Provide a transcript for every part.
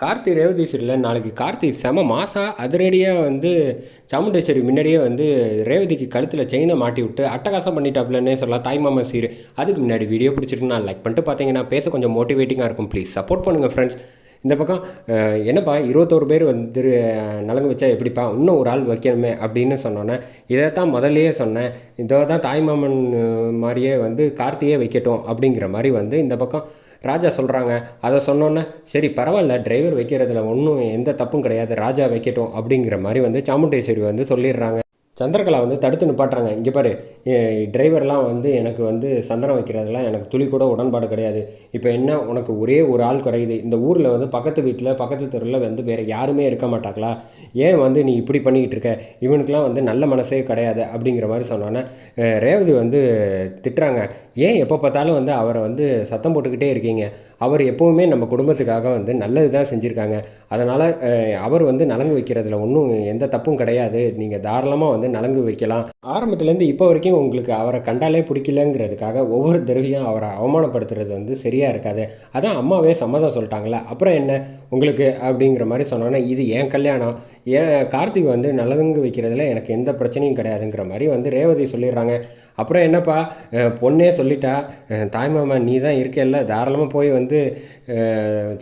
கார்த்தி ரேவதி சீரியலில் நாளைக்கு கார்த்தி செம மாதம் அதிரடியாக வந்து சாமுண்டேஸ்வரி முன்னாடியே வந்து ரேவதிக்கு கழுத்தில் செயினை மாட்டி விட்டு அட்டகாசம் பண்ணிட்டாப்லன்னே சொல்லலாம். தாய்மாமா சீர் அதுக்கு முன்னாடி வீடியோ பிடிச்சிருக்குன்னு நான் லைக் பண்ணிட்டு பார்த்தீங்கன்னா பேச கொஞ்சம் மோட்டிவேட்டிங்காக இருக்கும். ப்ளீஸ் சப்போர்ட் பண்ணுங்கள் ஃப்ரெண்ட்ஸ் இந்த பக்கம் என்னப்பா இருபத்தோரு பேர் வந்து நலங்கு வச்சா எப்படிப்பா? இன்னும் ஒரு ஆள் வைக்கணுமே அப்படின்னு சொன்னோன்னே இதை தான் முதல்லையே சொன்னேன். இதை தான் தாய்மாமன் மாதிரியே வந்து கார்த்தியே வைக்கட்டும் அப்படிங்கிற மாதிரி வந்து இந்த பக்கம் ராஜா சொல்கிறாங்க அதை சொன்னோன்னே சரி பரவாயில்ல டிரைவர் வைக்கிறதுல ஒன்றும் எந்த தப்பும் கிடையாது. ராஜா வைக்கட்டும் அப்படிங்கிற மாதிரி வந்து சாமுண்டேஸ்வரி வந்து சொல்லிடுறாங்க. சந்திரகலா வந்து தடுத்து நிப்பாட்டுறாங்க. இங்கே பாரு டிரைவர்லாம் வந்து எனக்கு வந்து சந்தனம் வைக்கிறதுலாம் எனக்கு துளி கூட உடன்பாடு கிடையாது. இப்போ என்ன உனக்கு ஒரே ஒரு ஆள் குறையுது. இந்த ஊரில் வந்து பக்கத்து வீட்டில் பக்கத்து தெருவில் வந்து வேறு யாருமே இருக்க மாட்டாங்களா? ஏன் வந்து நீ இப்படி பண்ணிக்கிட்டு இருக்க? இவனுக்கெலாம் வந்து நல்ல மனசே கிடையாது அப்படிங்கிற மாதிரி சொன்னோன்னே ரேவதி வந்து திட்டுறாங்க. ஏன் எப்போ பார்த்தாலும் வந்து அவரை வந்து சத்தம் போட்டுக்கிட்டே இருக்கீங்க? அவர் எப்போவுமே நம்ம குடும்பத்துக்காக வந்து நல்லது தான் செஞ்சுருக்காங்க. அதனால் அவர் வந்து நலங்கு வைக்கிறதுல ஒன்றும் எந்த தப்பும் கிடையாது. நீங்கள் தாராளமாக வந்து நலங்கு வைக்கலாம். ஆரம்பத்துலேருந்து இப்போ வரைக்கும் உங்களுக்கு அவரை கண்டாலே பிடிக்கலங்கிறதுக்காக ஒவ்வொரு தடவையும் அவரை அவமானப்படுத்துறது வந்து சரியாக இருக்காது. அதான் அம்மாவே சம்மதம் சொல்லிட்டாங்களே அப்புறம் என்ன? உங்களுக்கு அப்படிங்கிற மாதிரி சொன்னோன்னே இது என் கல்யாணம். ஏன் கார்த்திக் வந்து நலங்கு வைக்கிறதுல எனக்கு எந்த பிரச்சனையும் கிடையாதுங்கிற மாதிரி வந்து ரேவதி சொல்லிடுறாங்க. அப்புறம் என்னப்பா பொண்ணே சொல்லிட்டா தாய்மாமா நீ தான் இருக்கேல்ல தாராளமாக போய் வந்து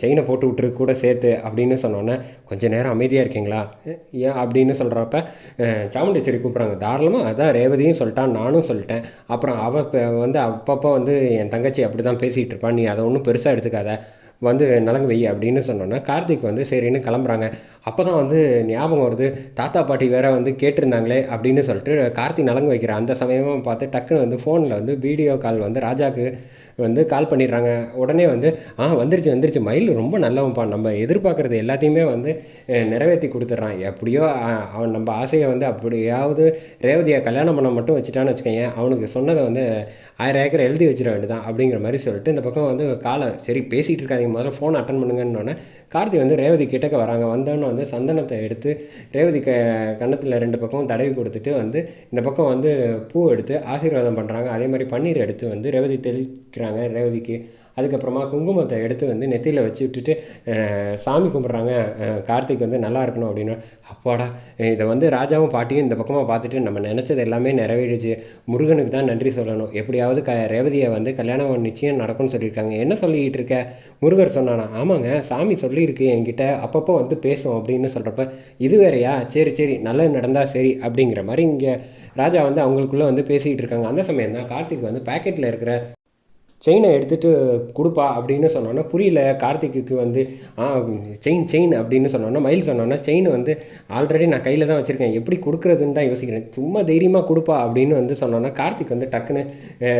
செயினை போட்டு விட்டுரு கூட சேர்த்து அப்படின்னு சொன்னோன்னே கொஞ்சம் நேரம் அமைதியாக இருக்கீங்களா? ஏன் அப்படின்னு சொல்கிறப்ப சாமுண்டேஸ்வரி கூப்பிட்றாங்க. தாராளமாக அதான் ரேவதியும் சொல்லிட்டான் நானும் சொல்லிட்டேன். அப்புறம் அவள் வந்து அப்பப்போ வந்து என் தங்கச்சி அப்படி தான் பேசிகிட்டு இருப்பான் நீ அதை ஒன்றும் பெருசாக எடுத்துக்காத. வந்து நலங்கு வை அப்படின்னு சொன்னோன்னா கார்த்திக் வந்து சரின்னு கிளம்புறாங்க. அப்போ தான் வந்து ஞாபகம் வருது தாத்தா பாட்டி வேற வந்து கேட்டிருந்தாங்களே அப்படின்னு சொல்லிட்டு கார்த்திக் நலங்கு வைக்கிற அந்த சமயமாக பார்த்து டக்குன்னு வந்து ஃபோனில் வந்து வீடியோ கால் வந்து ராஜாக்கு வந்து கால் பண்ணிடுறாங்க. உடனே வந்து ஆ வந்துருச்சு வந்துருச்சு. மயில் ரொம்ப நல்லவன்ப்பா. நம்ம எதிர்பார்க்குறது எல்லாத்தையுமே வந்து நிறைவேற்றி கொடுத்துட்றான். எப்படியோ அவன் நம்ம ஆசையை வந்து அப்படியாவது ரேவதியை கல்யாணம் பண்ண மட்டும் வச்சுட்டான்னு வச்சுக்கோங்க அவனுக்கு சொன்னதை வந்து ஆயிரம் ஏக்கர் எழுதி வச்சிட வேண்டியதான் அப்படிங்கிற மாதிரி சொல்லிட்டு இந்த பக்கம் வந்து காலை சரி பேசிகிட்டு இருக்காதிங்க. முதல்ல ஃபோன் அட்டன் பண்ணுங்கன்னொன்னே கார்த்தி வந்து ரேவதி கிட்டக்க வராங்க. வந்தோன்னு வந்து சந்தனத்தை எடுத்து ரேவதி க கன்னத்தில் ரெண்டு பக்கமும் தடவி கொடுத்துட்டு வந்து இந்த பக்கம் வந்து பூ எடுத்து ஆசீர்வாதம் பண்ணுறாங்க அதே மாதிரி பன்னீர் எடுத்து வந்து ரேவதி தெளிக்கிறாங்க. ரேவதிக்கு. அதுக்கப்புறமா குங்குமத்தை எடுத்து வந்து நெத்தியில் வச்சு விட்டுட்டு சாமி கும்பிட்றாங்க. கார்த்திக் வந்து நல்லா இருக்கணும் அப்படின்னு. அப்பாடா இதை வந்து ராஜாவும் பாட்டியும் இந்த பக்கமாக பார்த்துட்டு நம்ம நினச்சது எல்லாமே நிறைவேறிச்சு முருகனுக்கு தான் நன்றி சொல்லணும். எப்படியாவது க ரேவதியை வந்து கல்யாணம் நிச்சயம் நடக்கும்னு சொல்லியிருக்காங்க. என்ன சொல்லிக்கிட்டு இருக்க? முருகர் சொன்னானா ஆமாங்க சாமி சொல்லியிருக்கு என்கிட்ட. அப்பப்போ வந்து பேசும் அப்படின்னு சொல்கிறப்ப இது வேறையா? சரி சரி நல்லது நடந்தால் சரி அப்படிங்கிற மாதிரி இங்கே ராஜா வந்து அவங்களுக்குள்ளே வந்து பேசிக்கிட்டு இருக்காங்க. அந்த சமயம் தான் கார்த்திக் வந்து பேக்கெட்டில் இருக்கிற செயினை எடுத்துகிட்டு கொடுப்பா அப்படின்னு சொன்னோன்னா புரியல கார்த்திக்குக்கு வந்து ஆ செயின் செயின் அப்படின்னு சொன்னோன்னா மயில் சொன்னோன்னா செயின் வந்து ஆல்ரெடி நான் கையில் தான் வச்சுருக்கேன். எப்படி கொடுக்குறதுன்னு தான் யோசிக்கிறேன். சும்மா தைரியமாக கொடுப்பா அப்படின்னு வந்து சொன்னோன்னா கார்த்திக் வந்து டக்குன்னு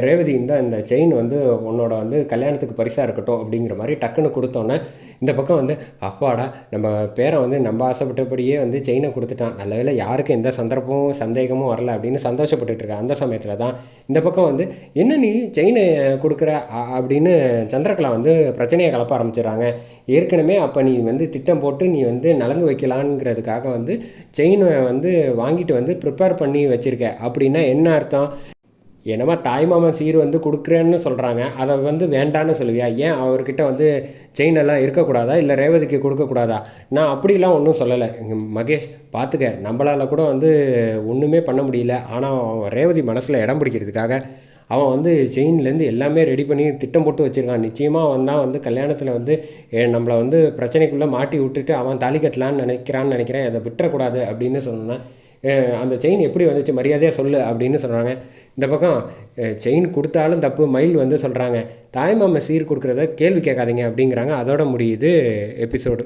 ரேவதி இந்த இந்த செயின் வந்து உன்னோட வந்து கல்யாணத்துக்கு பரிசாக இருக்கட்டும் அப்படிங்கிற மாதிரி டக்குன்னு கொடுத்தோன்னே இந்த பக்கம் வந்து அப்பாடா நம்ம பேரை வந்து நம்ம ஆசைப்பட்டபடியே வந்து செயினை கொடுத்துட்டான். நல்ல வேலை யாருக்கும் எந்த சந்தர்ப்பமும் சந்தேகமும் வரல அப்படின்னு சந்தோஷப்பட்டுட்டு அந்த சமயத்தில் தான் இந்த பக்கம் வந்து என்ன நீ செயினை கொடுக்குற அ- அப்படின்னு சந்திரகலா வந்து பிரச்சனையை கலப்ப ஆரம்பிச்சிடுறாங்க. ஏற்கனவே அப்போ நீ வந்து திட்டம் போட்டு நீ வந்து நலங்கு வைக்கலாங்கிறதுக்காக வந்து செயினை வந்து வாங்கிட்டு வந்து ப்ரிப்பேர் பண்ணி வச்சுருக்க. அப்படின்னா என்ன அர்த்தம்? என்னமா தாய்மாமன் சீர் வந்து கொடுக்குறேன்னு சொல்கிறாங்க அதை வந்து வேண்டான்னு சொல்லுவியா? ஏன் அவர்கிட்ட வந்து செயின் எல்லாம் இருக்கக்கூடாதா? இல்லை ரேவதிக்கு கொடுக்கக்கூடாதா? நான் அப்படிலாம் ஒன்றும் சொல்லலை. மகேஷ் பார்த்துக்க நம்மளால் கூட வந்து ஒன்றுமே பண்ண முடியல. ஆனால் அவன் ரேவதி மனசில் இடம் பிடிக்கிறதுக்காக அவன் வந்து செயின்லேருந்து எல்லாமே ரெடி பண்ணி திட்டம் போட்டு வச்சுருக்கான். நிச்சயமாக அவன் தான் வந்து கல்யாணத்தில் வந்து நம்மளை வந்து பிரச்சனைக்குள்ளே மாட்டி விட்டுட்டு அவன் தாலி கட்டலான்னு நினைக்கிறான்னு நினைக்கிறேன். அதை விட்டுறக்கூடாது அப்படின்னு சொன்னேன். அந்த செயின் எப்படி வந்துச்சு மரியாதையாக சொல்லு அப்படின்னு சொல்கிறாங்க இந்த பக்கம் செயின் கொடுத்தாலும் தப்பு மயில் வந்து சொல்கிறாங்க தாய்மாமன் சீர் கொடுக்குறத கேள்வி கேட்காதீங்க அப்படிங்கிறாங்க. அதோட முடியுது எபிசோடு.